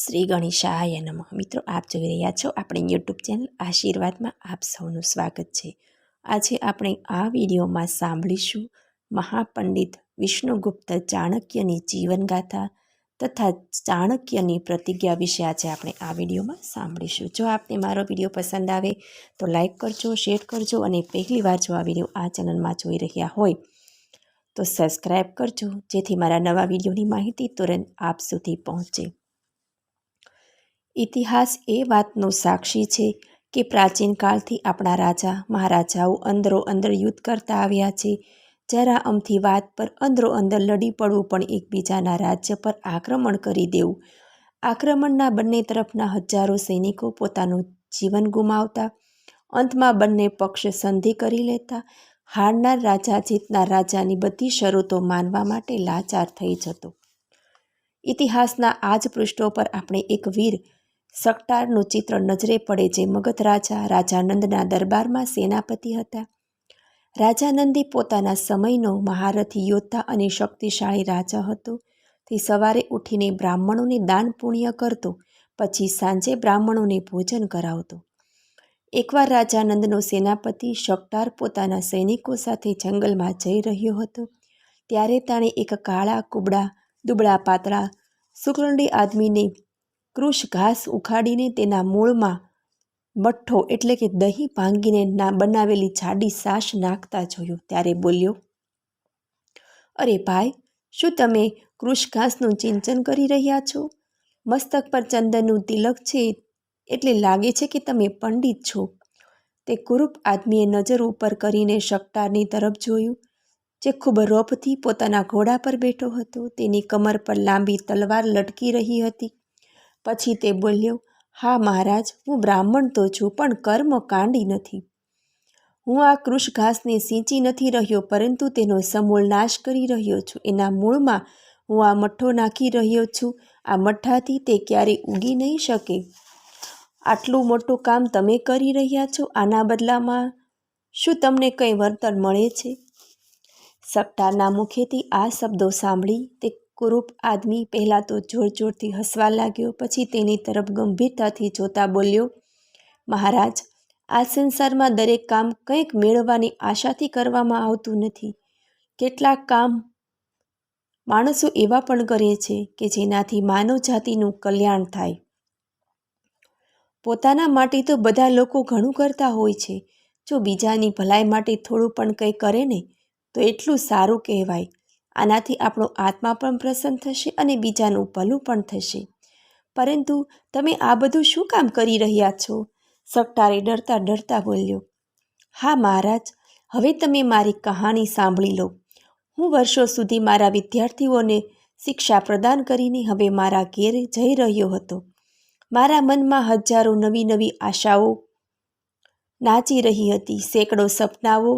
શ્રી ગણેશાય નમઃ. મિત્રો, આપ જોઈ રહ્યા છો આપણી યુટ્યુબ ચેનલ આશીર્વાદમાં આપ સૌનું સ્વાગત છે. આજે આપણે આ વિડીયોમાં સાંભળીશું મહાપંડિત વિષ્ણુગુપ્ત ચાણક્યની જીવનગાથા તથા ચાણક્યની પ્રતિજ્ઞા વિશે આજે આપણે આ વિડીયોમાં સાંભળીશું. જો આપને મારો વીડિયો પસંદ આવે તો લાઈક કરજો, શેર કરજો અને પહેલી વાર જો આ વીડિયો આ ચેનલમાં જોઈ રહ્યા હોય તો સબસ્ક્રાઈબ કરજો જેથી મારા નવા વિડીયોની માહિતી તુરંત આપ સુધી પહોંચે. ઇતિહાસ એ વાતનો સાક્ષી છે કે પ્રાચીન કાળથી આપણા રાજા મહારાજાઓ અંદરો અંદર યુદ્ધ કરતા આવ્યા છે. જરા અમથી વાત પર અંદરો અંદર લડી પડવું પણ એકબીજાના રાજ્ય પર આક્રમણ કરી દેવું. આક્રમણના બંને તરફના હજારો સૈનિકો પોતાનું જીવન ગુમાવતા, અંતમાં બંને પક્ષ સંધિ કરી લેતા, હારનાર રાજા જીતનાર રાજાની બધી શરતો માનવા માટે લાચાર થઈ જતો. ઇતિહાસના આ જ પૃષ્ઠો પર આપણે એક વીર સકટારનું ચિત્ર નજરે પડે જે મગધ રાજા રાજાનંદના દરબારમાં સેનાપતિ હતા. રાજાનંદી પોતાના સમયનો મહારથી યોદ્ધા અને શક્તિશાળી રાજા હતો. તે સવારે ઉઠીને બ્રાહ્મણોને દાન પુણ્ય કરતો, પછી સાંજે બ્રાહ્મણોને ભોજન કરાવતો. એકવાર રાજાનંદનો સેનાપતિ શકટાર પોતાના સૈનિકો સાથે જંગલમાં જઈ રહ્યો હતો, ત્યારે તાણે એક કાળા કુબડા દુબળા પાતળા, સુકરંડી આદમીને કૃષ ઘાસ ઉખાડીને તેના મૂળમાં મઠ્ઠો એટલે કે દહીં ભાંગીને ના બનાવેલી જાડી સાસ નાખતા જોયો. ત્યારે બોલ્યો, અરે ભાઈ, શું તમે કૃષ ઘાસનું ચિંચન કરી રહ્યા છો? મસ્તક પર ચંદનનું તિલક છે એટલે લાગે છે કે તમે પંડિત છો. તે કુરૂપ આદમીએ નજર ઉપર કરીને શકટારની તરફ જોયું, જે ખૂબ રોપથી પોતાના ઘોડા પર બેઠો હતો. તેની કમર પર લાંબી તલવાર લટકી રહી હતી. પછી તે બોલ્યો, હા મહારાજ, હું બ્રાહ્મણ તો છું, પણ કર્મ કાંડી નથી. હું આ કૃષ ઘાસને સિંચી નથી રહ્યો, પરંતુ તેનો સમૂળ નાશ કરી રહ્યો છું. એના મૂળમાં હું આ મઠ્ઠો નાખી રહ્યો છું. આ મઠ્ઠાથી તે ક્યારેય ઉગી નહીં શકે. આટલું મોટું કામ તમે કરી રહ્યા છો, આના બદલામાં શું તમને કંઈ વળતર મળે છે? સટ્ટાના મુખેથી આ શબ્દો સાંભળી તે કુરૂપ આદમી પહેલાં તો જોર જોરથી હસવા લાગ્યો, પછી તેની તરફ ગંભીરતાથી જોતા બોલ્યો, મહારાજ, આ સંસારમાં દરેક કામ કંઈક મેળવવાની આશાથી કરવામાં આવતું નથી. કેટલાક કામ માણસો એવા પણ કરે છે કે જેનાથી માનવ જાતિનું કલ્યાણ થાય. પોતાના માટે તો બધા લોકો ઘણું કરતા હોય છે. જો બીજાની ભલાઈ માટે થોડું પણ કંઈ કરે ને, તો એટલું સારું કહેવાય. આનાથી આપણો આત્મા પણ પ્રસન્ન થશે અને બીજાનું ભલું પણ થશે. પરંતુ તમે આ બધું શું કામ કરી રહ્યા છો? સકટારે ડરતા ડરતા બોલ્યો, હા મહારાજ, હવે તમે મારી કહાણી સાંભળી લો. હું વર્ષો સુધી મારા વિદ્યાર્થીઓને શિક્ષા પ્રદાન કરીને હવે મારા ઘેર જઈ રહ્યો હતો. મારા મનમાં હજારો નવી નવી આશાઓ નાચી રહી હતી, સેંકડો સપનાઓ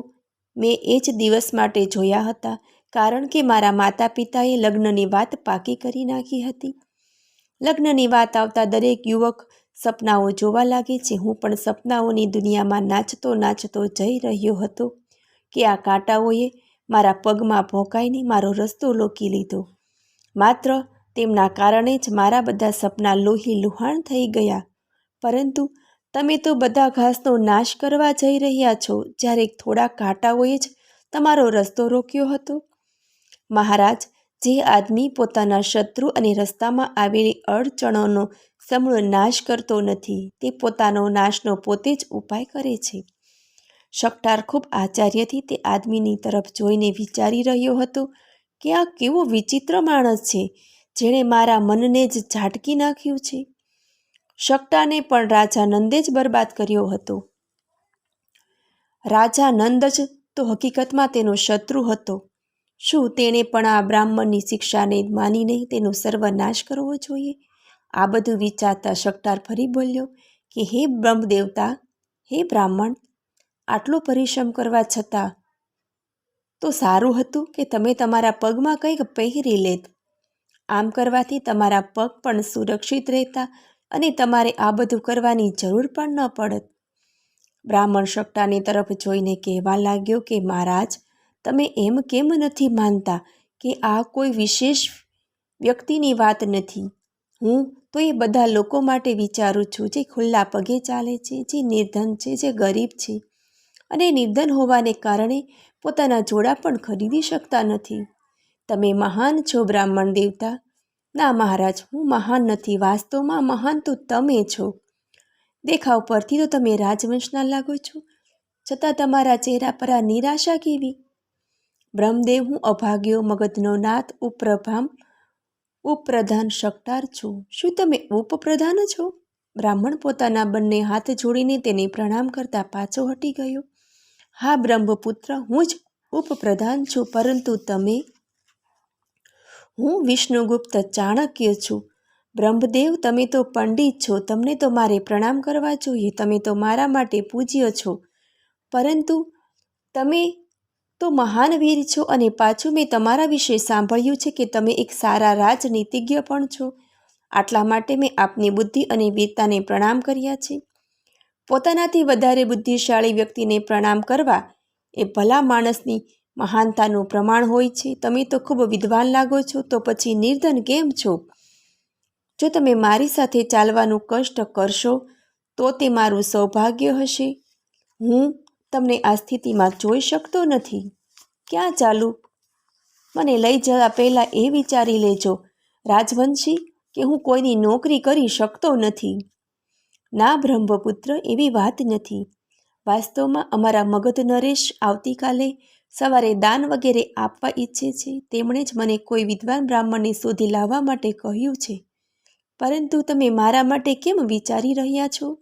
મેં એ જ દિવસ માટે જોયા હતા કારણ કે મારા માતા પિતાએ લગ્નની વાત પાકી કરી નાખી હતી. લગ્નની વાત આવતા દરેક યુવક સપનાઓ જોવા લાગે છે. હું પણ સપનાઓની દુનિયામાં નાચતો નાચતો જઈ રહ્યો હતો કે આ કાંટાઓએ મારા પગમાં ભોંકાઈને મારો રસ્તો લોકી લીધો. માત્ર તેમના કારણે જ મારા બધા સપના લોહી લુહાણ થઈ ગયા. પરંતુ તમે તો બધા ઘાસનો નાશ કરવા જઈ રહ્યા છો. જ્યારે થોડા કાંટાઓએ જ તમારો રસ્તો રોક્યો હતો. મહારાજ, જે આદમી પોતાના શત્રુ અને રસ્તામાં આવેલી અડચણોનો સમૂળ નાશ કરતો નથી, તે પોતાનો નાશનો પોતે જ ઉપાય કરે છે. શકટાર ખૂબ આચાર્યથી તે આદમીની તરફ જોઈને વિચારી રહ્યો હતો કે આ કેવો વિચિત્ર માણસ છે, જેણે મારા મનને જ ઝાટકી નાખ્યું છે. શકટાને પણ રાજા નંદે જ બરબાદ કર્યો હતો. રાજા નંદ જ તો હકીકતમાં તેનો શત્રુ હતો. શું તેણે પણ આ બ્રાહ્મણની શિક્ષાને માનીને તેનો સર્વનાશ કરવો જોઈએ. આ બધું વિચારતા શકટાર ફરી બોલ્યો કે, હે બ્રહ્મદેવતા, હે બ્રાહ્મણ, આટલો પરિશ્રમ કરવા છતાં તો સારું હતું કે તમે તમારા પગમાં કંઈક પહેરી લેત. આમ કરવાથી તમારા પગ પણ સુરક્ષિત રહેતા અને તમારે આ બધું કરવાની જરૂર પણ ન પડત. બ્રાહ્મણ શક્ટાની તરફ જોઈને કહેવા લાગ્યો કે, મહારાજ તમે એમ કેમ નથી માનતા કે આ કોઈ વિશેષ વ્યક્તિની વાત નથી? હું તો એ બધા લોકો માટે વિચારું છું જે ખુલ્લા પગે ચાલે છે, જે નિર્ધન છે, જે ગરીબ છે. અને નિર્ધન હોવાને કારણે પોતાના જોડા પણ ખરીદી શકતા નથી. તમે મહાન છો, બ્રાહ્મણ દેવતા. ના મહારાજ, હું મહાન નથી. વાસ્તવમાં મહાન તો તમે છો. દેખાવ પરથી તો તમે રાજવંશના લાગો છો. છતાં તમારા ચહેરા પર આ નિરાશા કેવી? બ્રહ્મદેવ, હું અભાગ્યો મગધનો નાથ, ઉપપ્રભામ, ઉપપ્રધાન શકટાર છું. શું તમે ઉપપ્રધાન છો? બ્રાહ્મણ પોતાના બંને હાથ જોડીને તેને પ્રણામ કરતા પાછો હટી ગયો. હા, બ્રહ્મપુત્ર, હું જ ઉપપ્રધાન છું, પરંતુ તમે? હું વિષ્ણુગુપ્ત ચાણક્ય છું. બ્રહ્મદેવ, તમે તો પંડિત છો, તમને તો મારે પ્રણામ કરવા જોઈએ, તમે તો મારા માટે પૂજ્ય છો. પરંતુ તમે તો મહાન વીર છો અને પાછું મેં તમારા વિશે સાંભળ્યું છે કે તમે એક સારા રાજનીતિજ્ઞ પણ છો. આટલા માટે મેં આપની બુદ્ધિ અને વીરતાને પ્રણામ કર્યા છે. પોતાનાથી વધારે બુદ્ધિશાળી વ્યક્તિને પ્રણામ કરવા એ ભલા માણસની મહાનતાનું પ્રમાણ હોય છે. તમે તો ખૂબ વિદ્વાન લાગો છો, તો પછી નિર્ધન કેમ છો? જો તમે મારી સાથે ચાલવાનું કષ્ટ કરશો, તો તે મારું સૌભાગ્ય હશે. હું તમને આ સ્થિતિમાં જોઈ શકતો નથી. ક્યાં ચાલું? મને લઈ જવા પહેલાં એ વિચારી લેજો, રાજવંશી, કે હું કોઈની નોકરી કરી શકતો નથી. ના, બ્રહ્મપુત્ર, એવી વાત નથી. વાસ્તવમાં અમારા મગધ નરેશ આવતીકાલે સવારે દાન વગેરે આપવા ઈચ્છે છે. તેમણે જ મને કોઈ વિદ્વાન બ્રાહ્મણને શોધી લાવવા માટે કહ્યું છે. પરંતુ તમે મારા માટે કેમ વિચારી રહ્યા છો?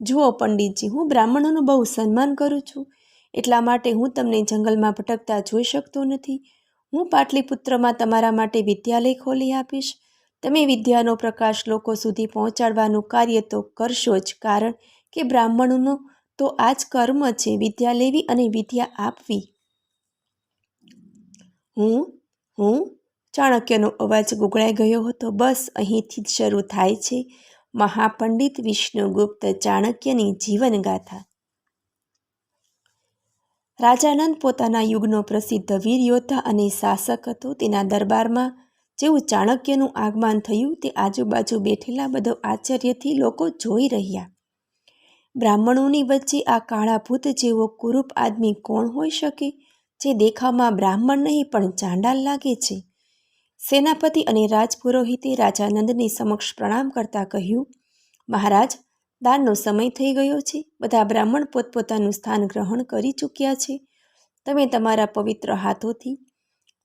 જુઓ પંડિતજી, હું બ્રાહ્મણોનું બહુ સન્માન કરું છું. એટલા માટે હું તમને જંગલમાં ભટકતા જોઈ શકતો નથી. હું પાટલીપુત્રમાં તમારા માટે વિદ્યાલય ખોલી આપીશ. તમે વિદ્યાનો પ્રકાશ લોકો સુધી પહોંચાડવાનું કાર્ય તો કરશો જ, કારણ કે બ્રાહ્મણોનો તો આ જ કર્મ છે, વિદ્યા લેવી અને વિદ્યા આપવી. હું હું? ચાણક્યનો અવાજ ગુગળાઈ ગયો હતો. બસ અહીંથી જ શરૂ થાય છે. મહાપંડિત વિષ્ણુગુપ્ત ચાણક્યની જીવનગાથા. રાજાનંદ પોતાના યુગનો પ્રસિદ્ધ વીર યોદ્ધા અને શાસક હતો. તેના દરબારમાં જેવું ચાણક્યનું આગમન થયું, તે આજુબાજુ બેઠેલા બધો આશ્ચર્યથી લોકો જોઈ રહ્યા. બ્રાહ્મણોની વચ્ચે આ કાળા ભૂત જેવો કુરૂપ આદમી કોણ હોઈ શકે? જે દેખાવમાં બ્રાહ્મણ નહીં, પણ ચાંડાલ લાગે છે. સેનાપતિ અને રાજપુરોહિતે રાજાનંદની સમક્ષ પ્રણામ કરતા કહ્યું, મહારાજ, દાનનો સમય થઈ ગયો છે. બધા બ્રાહ્મણ પોતપોતાનું સ્થાન ગ્રહણ કરી ચૂક્યા છે. તમે તમારા પવિત્ર હાથોથી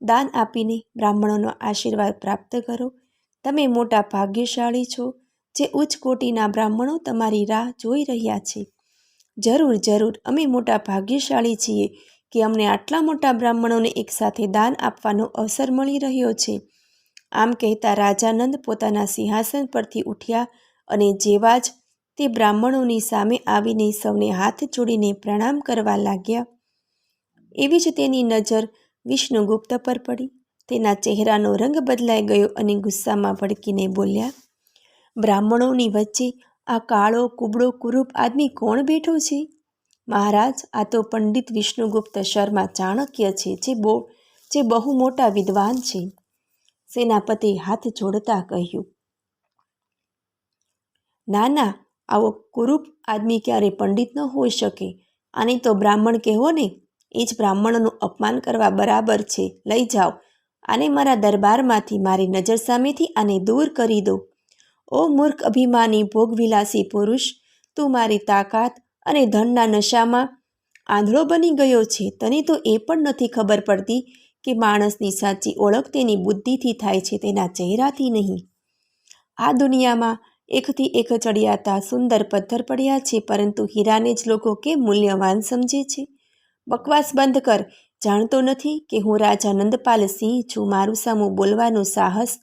દાન આપીને બ્રાહ્મણોનો આશીર્વાદ પ્રાપ્ત કરો. તમે મોટા ભાગ્યશાળી છો, જે ઉચ્ચ કોટીના બ્રાહ્મણો તમારી રાહ જોઈ રહ્યા છે. જરૂર જરૂર, અમે મોટા ભાગ્યશાળી છીએ. કે અમને આટલા મોટા બ્રાહ્મણોને એકસાથે દાન આપવાનો અવસર મળી રહ્યો છે. આમ કહેતા રાજાનંદ પોતાના સિંહાસન પરથી ઉઠ્યા અને જેવા જ તે બ્રાહ્મણોની સામે આવીને સૌને હાથ જોડીને પ્રણામ કરવા લાગ્યા. એવી જ તેની નજર વિષ્ણુગુપ્ત પર પડી. તેના ચહેરાનો રંગ બદલાઈ ગયો અને ગુસ્સામાં ભડકીને બોલ્યા, બ્રાહ્મણોની વચ્ચે આ કાળો, કુબડો, કુરૂપ આદમી કોણ બેઠો છે? મહારાજ, આ તો પંડિત વિષ્ણુગુપ્ત શર્મા ચાણક્ય છે, જે બહુ જે બહુ મોટા વિદ્વાન છે. સેનાપતિ હાથ જોડતા કહ્યું ના ના આવો કુરૂપ આદમી ક્યારે પંડિત ન હોઈ શકે? આને તો બ્રાહ્મણ કહેવો ને, એ જ બ્રાહ્મણનું અપમાન કરવા બરાબર છે. લઈ જાઓ. આને મારા દરબારમાંથી મારી નજર સામેથી આને દૂર કરી દો. ઓ મૂર્ખ અભિમાની ભોગવિલાસી પુરુષ, તું મારી તાકાત અને ધનના નશામાં આંધળો બની ગયો છે. તને તો એ પણ નથી ખબર પડતી કે માણસની સાચી ઓળખ તેની બુદ્ધિથી થાય છે, તેના ચહેરાથી નહીં. આ દુનિયામાં એકથી એક ચડિયાતા સુંદર પથ્થર પડ્યા છે, પરંતુ હીરાને જ લોકો કે મૂલ્યવાન સમજે છે? બકવાસ બંધ કર. જાણતો નથી કે હું રાજા નંદપાલ સિંહ છું. મારું સામું બોલવાનું સાહસ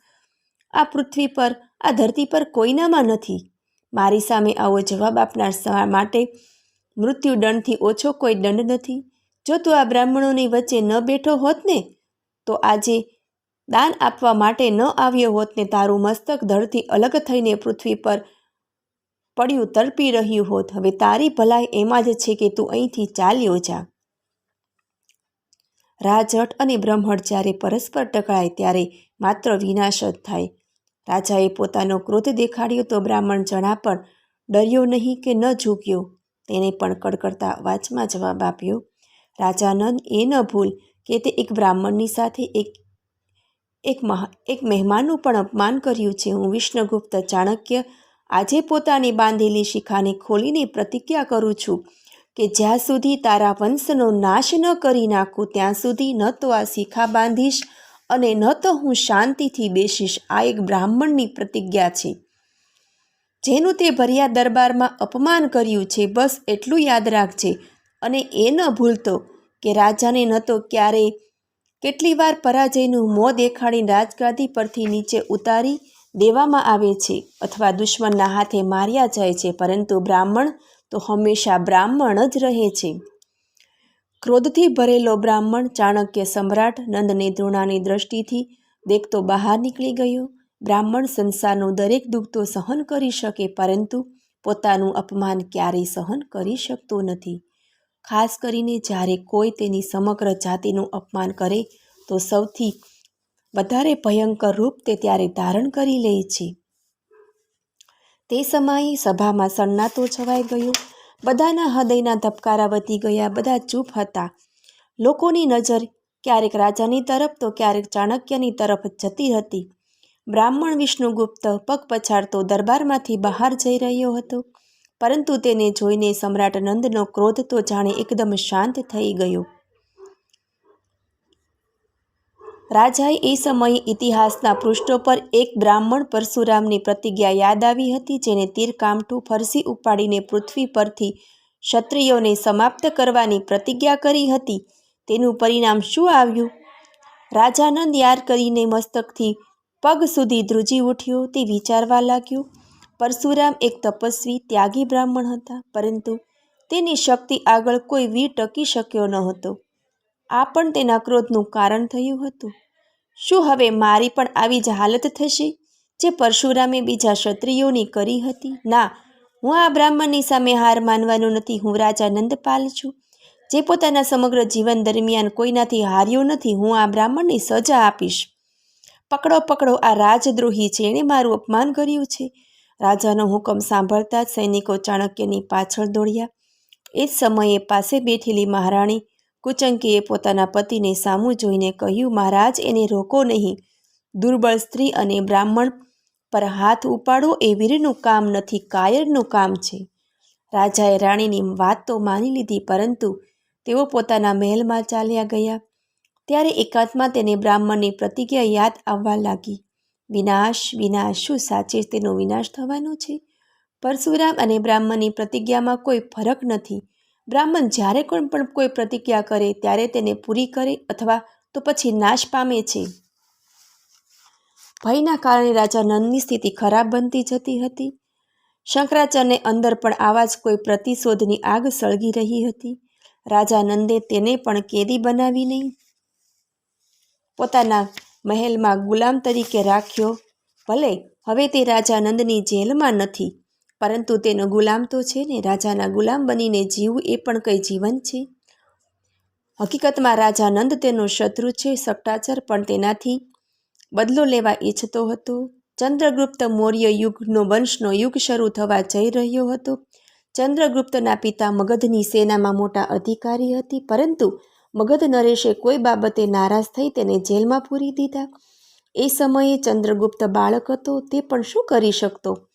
આ પૃથ્વી પર, આ ધરતી પર કોઈનામાં નથી. મારી સામે આવો જવાબ આપનાર માટે મૃત્યુદંડથી ઓછો કોઈ દંડ નથી. જો તું આ બ્રાહ્મણોની વચ્ચે ન બેઠો હોત ને, તો આજે દાન આપવા માટે ન આવ્યો હોત ને, તારું મસ્તક ધડથી અલગ થઈને પૃથ્વી પર પડ્યું તડપી રહ્યું હોત. હવે તારી ભલાઈ એમાં જ છે કે તું અહીંથી ચાલ્યો જા. રાજટ અને બ્રહ્મણ જ્યારે પરસ્પર ટકરાય ત્યારે માત્ર વિનાશ જ થાય. રાજાએ પોતાનો ક્રોધ દેખાડ્યો તો બ્રાહ્મણ જણા પણ ડર્યો નહીં કે ન ઝૂક્યો. તેને પણ કડકડતા વાચમાં જવાબ આપ્યો રાજાનંદ એ ન ભૂલ કે તે એક બ્રાહ્મણની સાથે એક એક મહા, એક મહેમાનનું પણ અપમાન કર્યું છે. હું વિષ્ણુગુપ્ત ચાણક્ય આજે પોતાની બાંધેલી શિખાને ખોલીને પ્રતિજ્ઞા કરું છું કે જ્યાં સુધી તારા વંશનો નાશ ન કરી નાખું, ત્યાં સુધી ન તો આ શિખા બાંધીશ અને ન તો હું શાંતિથી બેસીશ, આ એક બ્રાહ્મણની પ્રતિજ્ઞા છે. જેનું તે ભર્યા દરબારમાં અપમાન કર્યું છે, બસ એટલું યાદ રાખજે. અને એ ન ભૂલતો કે રાજાને ન તો ક્યારેય કેટલી વાર પરાજયનું મોં દેખાડીને રાજગાદી પરથી નીચે ઉતારી દેવામાં આવે છે અથવા દુશ્મનના હાથે માર્યા જાય છે, પરંતુ બ્રાહ્મણ તો હંમેશા બ્રાહ્મણ જ રહે છે. ક્રોધથી ભરેલો બ્રાહ્મણ ચાણક્ય સમ્રાટ નંદને દ્રોણાની દ્રષ્ટિથી દેખતો બહાર નીકળી ગયો. બ્રાહ્મણ સંસારનું દરેક દુઃખ તો સહન કરી શકે, પરંતુ પોતાનું અપમાન ક્યારેય સહન કરી શકતો નથી. ખાસ કરીને જ્યારે કોઈ તેની સમગ્ર જાતિનું અપમાન કરે, તો સૌથી વધારે ભયંકર રૂપ તે ત્યારે ધારણ કરી લે છે. તે સમયે સભામાં સન્નાટો છવાઈ ગયો. બધાના હૃદયના ધબકારા વધી ગયા, બધા ચૂપ હતા. લોકોની નજર ક્યારેક રાજાની તરફ તો ક્યારેક ચાણક્યની તરફ જતી હતી. બ્રાહ્મણ વિષ્ણુગુપ્ત પગ પછાડતો દરબારમાંથી બહાર જઈ રહ્યો હતો, પરંતુ તેને જોઈને સમ્રાટ નંદનો ક્રોધ તો જાણે એકદમ શાંત થઈ ગયો. રાજાએ એ સમયે ઇતિહાસના પૃષ્ઠો પર એક બ્રાહ્મણ પરશુરામની પ્રતિજ્ઞા યાદ આવી હતી, જેને તીર કામઠું ફરસી ઉપાડીને પૃથ્વી પરથી ક્ષત્રિયોને સમાપ્ત કરવાની પ્રતિજ્ઞા કરી હતી. તેનું પરિણામ શું આવ્યું? રાજાનંદ યાર કરીને મસ્તકથી પગ સુધી ધ્રુજી ઉઠ્યો, તે વિચારવા લાગ્યો, પરશુરામ એક તપસ્વી, ત્યાગી બ્રાહ્મણ હતા, પરંતુ તેની શક્તિ આગળ કોઈ વીર ટકી શક્યો ન હતો. આ પણ તેના ક્રોધનું કારણ થયું હતું. શું હવે મારી પણ આવી જ હાલત થશે, જે પરશુરામે બીજા ક્ષત્રિયોની કરી હતી? ના, હું આ બ્રાહ્મણની સામે હાર માનવાનો નથી. હું રાજા નંદપાલ છું, જે પોતાના સમગ્ર જીવન દરમિયાન કોઈનાથી હાર્યો નથી. હું આ બ્રાહ્મણની સજા આપીશ. પકડો પકડો, આ રાજદ્રોહી છે એણે મારું અપમાન કર્યું છે. રાજાનો હુકમ સાંભળતા સૈનિકો ચાણક્યની પાછળ દોડ્યા. એ જ સમયે પાસે બેઠેલી મહારાણી કુચંકીએ પોતાના પતિને સામું જોઈને કહ્યું, મહારાજ, એને રોકો નહીં. દુર્બળ સ્ત્રી અને બ્રાહ્મણ પર હાથ ઉપાડો એ વીરનું કામ નથી, કાયરનું કામ છે. રાજાએ રાણીની વાત તો માની લીધી, પરંતુ તેઓ પોતાના મહેલમાં ચાલ્યા ગયા. ત્યારે એકાંતમાં તેને બ્રાહ્મણની પ્રતિજ્ઞા યાદ આવવા લાગી. વિનાશ વિનાશ, શું સાચે તેનો વિનાશ થવાનો છે? પરશુરામ અને બ્રાહ્મણની પ્રતિજ્ઞામાં કોઈ ફરક નથી. બ્રાહ્મણ જ્યારે કોઈ પણ કોઈ પ્રતિજ્ઞા કરે ત્યારે તેને પૂરી કરે અથવા તો પછી નાશ પામે છે. ભયના કારણે રાજા નંદની સ્થિતિ ખરાબ બનતી જતી હતી. શંકરાચાર્યને અંદર પણ આવા જ કોઈ પ્રતિશોધની આગ સળગી રહી હતી. રાજા નંદે તેને પણ કેદી બનાવી નહીં પોતાના મહેલમાં ગુલામ તરીકે રાખ્યો. ભલે, હવે તે રાજા નંદની જેલમાં નથી. પરંતુ તેનો ગુલામ તો છે ને, રાજાના ગુલામ બનીને જીવવું એ પણ કંઈ જીવન છે. હકીકતમાં રાજા નંદ તેનો શત્રુ છે, સટ્ટાચર, પણ તેનાથી બદલો લેવા ઈચ્છતો હતો. ચંદ્રગુપ્ત મૌર્ય યુગનો વંશનો યુગ શરૂ થવા જઈ રહ્યો હતો. ચંદ્રગુપ્તના પિતા મગધની સેનામાં મોટા અધિકારી હતી, પરંતુ મગધ નરેશે કોઈ બાબતે નારાજ થઈ તેને જેલમાં પૂરી દીધા. એ સમયે ચંદ્રગુપ્ત બાળક હતો, તે પણ શું કરી શકતો?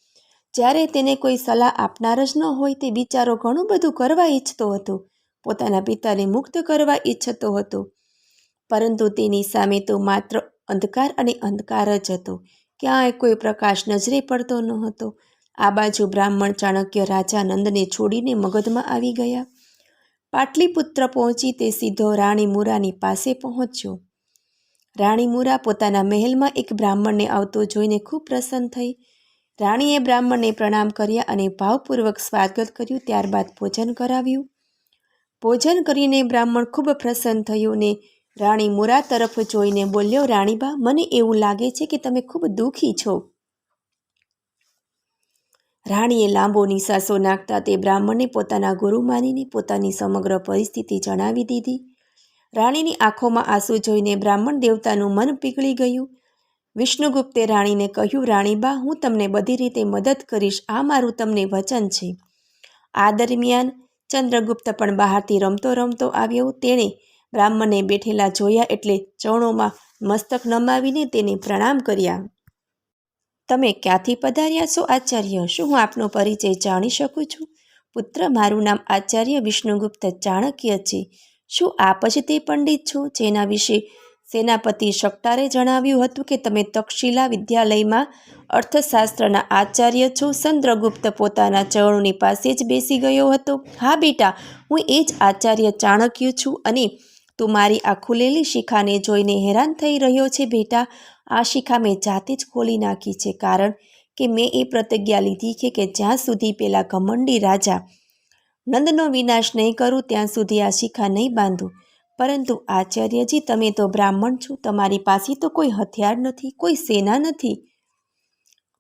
જ્યારે તેને કોઈ સલાહ આપનાર જ ન હોય તે બિચારો ઘણું બધું કરવા ઈચ્છતો હતો. પોતાના પિતાને મુક્ત કરવા ઈચ્છતો હતો. પરંતુ તેની સામે તો માત્ર અંધકાર અને અંધકાર જ હતો. ક્યાંય કોઈ પ્રકાશ નજરે પડતો ન હતો. આ બાજુ બ્રાહ્મણ ચાણક્ય રાજા નંદને છોડીને મગધમાં આવી ગયા. પાટલીપુત્ર પહોંચી તે સીધો રાણી મુરાની પાસે પહોંચ્યો. રાણી મુરા પોતાના મહેલમાં એક બ્રાહ્મણને આવતો જોઈને ખૂબ પ્રસન્ન થઈ. રાણીએ બ્રાહ્મણને પ્રણામ કર્યા અને ભાવપૂર્વક સ્વાગત કર્યું, ત્યારબાદ ભોજન કરાવ્યું. ભોજન કરીને બ્રાહ્મણ ખૂબ પ્રસન્ન થયો ને રાણી મુરા તરફ જોઈને બોલ્યો, રાણીબા, મને એવું લાગે છે કે તમે ખૂબ દુઃખી છો. રાણીએ લાંબો નિસાસો નાખતા તે બ્રાહ્મણને પોતાના ગુરુ માનીને પોતાની સમગ્ર પરિસ્થિતિ જણાવી દીધી. રાણીની આંખોમાં આંસુ જોઈને બ્રાહ્મણ દેવતાનું મન પીગળી ગયું. વિષ્ણુગુપ્તે રાણીને કહ્યું, રાણીબા, હું તમને બધી રીતે મદદ કરીશ. આ મારું તમને વચન છે. આ દરમિયાન ચંદ્રગુપ્ત પણ બહારથી રમતો રમતો આવ્યો. તેણે બ્રાહ્મણને બેઠેલા જોયા એટલે ચરણોમાં મસ્તક નમાવીને તેને પ્રણામ કર્યા. તમે ક્યાંથી પધાર્યા છો આચાર્ય? શું હું આપનો પરિચય જાણી શકું છું? પુત્ર, મારું નામ આચાર્ય વિષ્ણુગુપ્ત ચાણક્ય છે. શું આપ જ તે પંડિત છો? જેના વિશે સેનાપતિ શકટારે જણાવ્યું હતું કે તમે તક્ષશિલા વિદ્યાલયમાં અર્થશાસ્ત્રના આચાર્ય છો. ચંદ્રગુપ્ત પોતાના ચરણોની પાસે જ બેસી ગયો હતો. હા બેટા, હું એ જ આચાર્ય ચાણક્ય છું અને તું મારી આ ખુલેલી શિખાને જોઈને હેરાન થઈ રહ્યો છે બેટા. આ શિખા મેં જાતે જ ખોલી નાખી છે કારણ કે મેં એ પ્રતિજ્ઞા લીધી કે જ્યાં સુધી પેલા ઘમંડી રાજા નંદનો વિનાશ નહીં કરું, ત્યાં સુધી આ શિખા નહીં બાંધું. પરંતુ આચાર્યજી, તમે તો બ્રાહ્મણ છો, તમારી પાસે તો કોઈ હથિયાર નથી, કોઈ સેના નથી.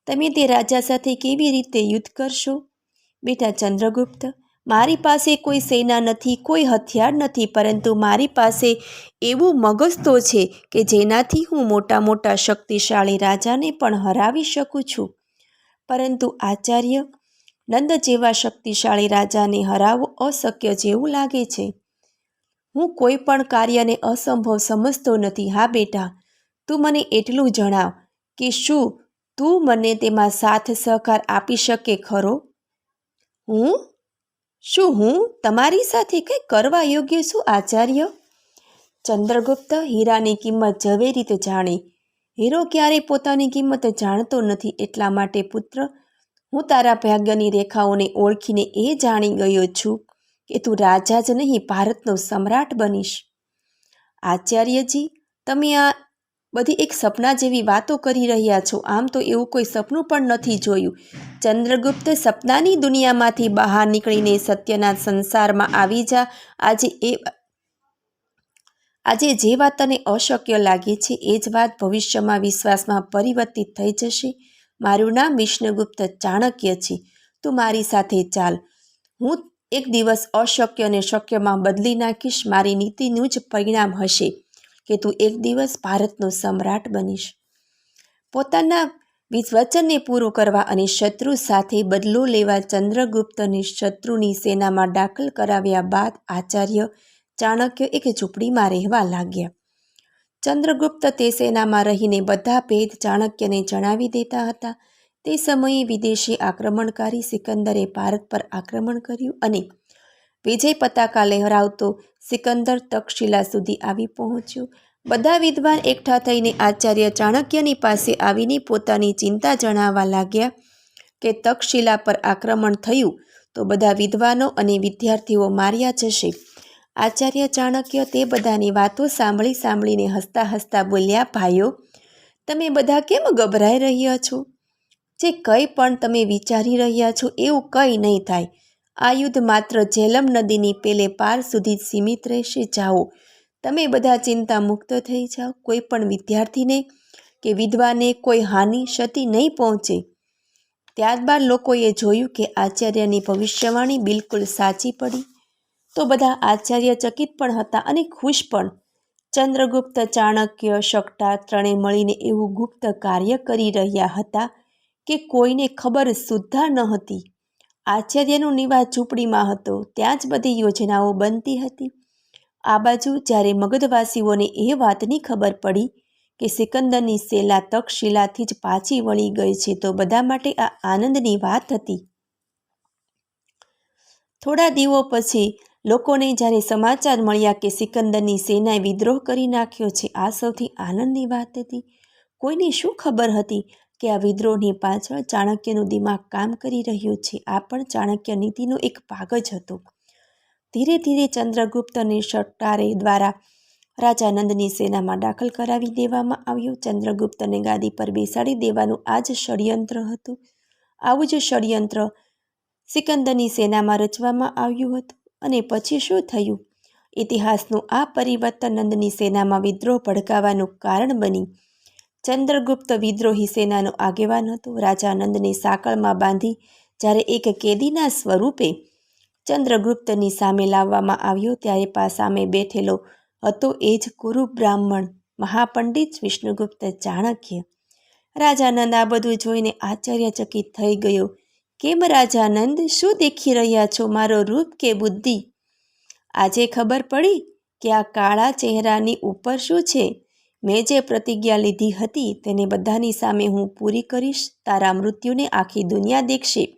તમે તે રાજા સાથે કેવી રીતે યુદ્ધ કરશો? બેટા ચંદ્રગુપ્ત, મારી પાસે કોઈ સેના નથી, કોઈ હથિયાર નથી, પરંતુ મારી પાસે એવું મગજ તો છે કે જેનાથી હું મોટા મોટા શક્તિશાળી રાજાને પણ હરાવી શકું છું. પરંતુ આચાર્ય, નંદ જેવા શક્તિશાળી રાજાને હરાવવો અશક્ય જેવું લાગે છે. હું કોઈ પણ કાર્યને અસંભવ સમજતો નથી, હા બેટા? તું મને એટલું જણાવ કે શું તું મને તેમાં સાથ સહકાર આપી શકે ખરો? હું? શું હું તમારી સાથે કંઈ કરવા યોગ્ય છું, આચાર્ય? ચંદ્રગુપ્ત હીરાની કિંમત જવે રીતે જાણે. હીરો ક્યારેય પોતાની કિંમત જાણતો નથી એટલા માટે પુત્ર, હું તારા ભાગ્યની રેખાઓને ઓળખીને એ જાણી ગયો છું. કે તું રાજા જ નહીં, ભારતનો સમ્રાટ બનીશ. આચાર્યજી, તમે આ બધી એક સપના જેવી વાતો કરી રહ્યા છો. આમ તો એવું કોઈ સપનું પણ નથી જોયું. ચંદ્રગુપ્ત સપનાની દુનિયામાંથી બહાર નીકળીને સત્યના સંસારમાં આવી જા. આજે એ આજે જે વાત તને અશક્ય લાગે છે, એ જ વાત ભવિષ્યમાં વિશ્વાસમાં પરિવર્તિત થઈ જશે. મારું નામ વિષ્ણુગુપ્ત ચાણક્ય છે. તું મારી સાથે ચાલ. હું એક દિવસ અશક્યને શક્યમાં બદલી નાખીશ, મારી નીતિનું જ પરિણામ હશે કે તું એક દિવસ ભારતનો સમ્રાટ બનીશ. પોતાના વિશ્વચનને પૂરું કરવા અને શત્રુ સાથે બદલો લેવા ચંદ્રગુપ્તને શત્રુની સેનામાં દાખલ કરાવ્યા બાદ આચાર્ય ચાણક્ય એક ઝૂંપડીમાં રહેવા લાગ્યા. ચંદ્રગુપ્ત તે સેનામાં રહીને બધા ભેદ ચાણક્યને જણાવી દેતા હતા. તે સમયે વિદેશી આક્રમણકારી સિકંદરે ભારત પર આક્રમણ કર્યું અને વિજય પતાકા લહેરાવતો સિકંદર તક્ષશિલા સુધી આવી પહોંચ્યો. બધા વિદ્વાન એકઠા થઈને આચાર્ય ચાણક્યની પાસે આવીને પોતાની ચિંતા જણાવવા લાગ્યા કે તક્ષશિલા પર આક્રમણ થયું તો બધા વિદ્વાનો અને વિદ્યાર્થીઓ માર્યા જશે. આચાર્ય ચાણક્ય તે બધાની વાતો સાંભળી સાંભળીને હસતા હસતા બોલ્યા, ભાઈઓ, તમે બધા કેમ ગભરાઈ રહ્યા છો? જે કંઈ પણ તમે વિચારી રહ્યા છો એવું કંઈ નહીં થાય. આ યુદ્ધ માત્ર ઝેલમ નદીની પેલે પાર સુધી સીમિત રહેશે. જાઓ. તમે બધા ચિંતા મુક્ત થઈ જાઓ. કોઈ પણ વિદ્યાર્થીને કે વિધવાને કોઈ હાનિ, ક્ષતિ નહીં પહોંચે. ત્યારબાદ લોકોએ જોયું કે આચાર્યની ભવિષ્યવાણી બિલકુલ સાચી પડી. તો બધા આશ્ચર્યચકિત પણ હતા અને ખુશ પણ. ચંદ્રગુપ્ત ચાણક્ય, શકટા ત્રણે મળીને એવું ગુપ્ત કાર્ય કરી રહ્યા હતા કે કોઈને ખબર સુદ્ધા ન હતી. આચાર્યનો નિવાસ ઝૂંપડીમાં હતો, ત્યાં જ બધી યોજનાઓ બનતી હતી. આ બાજુ જ્યારે મગધવાસીઓને એ વાતની ખબર પડી કે સિકંદરની સેલા તક્ષશિલાથી જ પાછી વળી ગઈ છે, તો બધા માટે આ આનંદની વાત હતી. થોડા દીવો પછી લોકોને જ્યારે સમાચાર મળ્યા કે સિકંદરની સેનાએ વિદ્રોહ કરી નાખ્યો છે, આ સૌથી આનંદની વાત હતી. કોઈને શું ખબર હતી? કે આ વિદ્રોહની પાછળ ચાણક્યનું દિમાગ કામ કરી રહ્યું છે. આ પણ ચાણક્ય નીતિનો એક ભાગ જ હતો. ધીરે ધીરે ચંદ્રગુપ્તને શટ્ટારે દ્વારા રાજા નંદની સેનામાં દાખલ કરાવી દેવામાં આવ્યું. ચંદ્રગુપ્તને ગાદી પર બેસાડી દેવાનું આ જ ષડયંત્ર હતું. આવું જ ષડયંત્ર સિકંદરની સેનામાં રચવામાં આવ્યું હતું. અને પછી શું થયું? ઇતિહાસનું આ પરિવર્તન નંદની સેનામાં વિદ્રોહ ભડકાવાનું કારણ બની. ચંદ્રગુપ્ત વિદ્રોહી સેનાનો આગેવાન હતો. રાજા નંદને સાંકળમાં બાંધી જ્યારે એક કેદીના સ્વરૂપે ચંદ્રગુપ્તની સામે લાવવામાં આવ્યો, ત્યારે પા સામે બેઠેલો હતો એ જ કુરુ બ્રાહ્મણ મહાપંડિત વિષ્ણુગુપ્ત ચાણક્ય. રાજાનંદ આ બધું જોઈને આશ્ચર્યચકિત થઈ ગયો. કેમ રાજાનંદ શું દેખી રહ્યા છો? મારો રૂપ કે બુદ્ધિ? આજે ખબર પડી કે આ કાળા ચહેરાની ઉપર શું છે? મેં જે પ્રતિજ્ઞા લીધી હતી તેને બધાની સામે હું પૂરી કરીશ, તારા મૃત્યુને આખી દુનિયા દેખશે.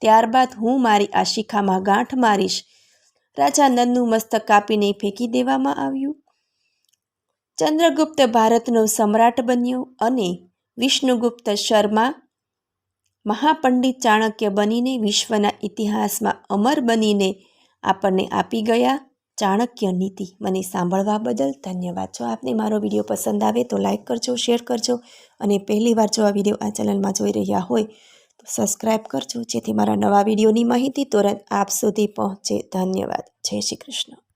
ત્યારબાદ હું મારી આ શિખામાં ગાંઠ મારીશ. રાજા નંદનું મસ્તક કાપીને ફેંકી દેવામાં આવ્યું. ચંદ્રગુપ્ત ભારતનો સમ્રાટ બન્યો અને વિષ્ણુગુપ્ત શર્મા મહાપંડિત ચાણક્ય બનીને વિશ્વના ઇતિહાસમાં અમર બનીને આપણને આપી ગયા. ચાણક્ય નીતિ. મને સાંભળવા બદલ ધન્યવાદ. જો આપને મારો વીડિયો પસંદ આવે તો લાઇક કરજો, શેર કરજો અને પહેલીવાર જો આ વીડિયો આ ચેનલમાં જોઈ રહ્યા હોય તો સબસ્ક્રાઈબ કરજો, જેથી મારા નવા વિડીયોની માહિતી તુરંત આપ સુધી પહોંચે. ધન્યવાદ. જય શ્રી કૃષ્ણ.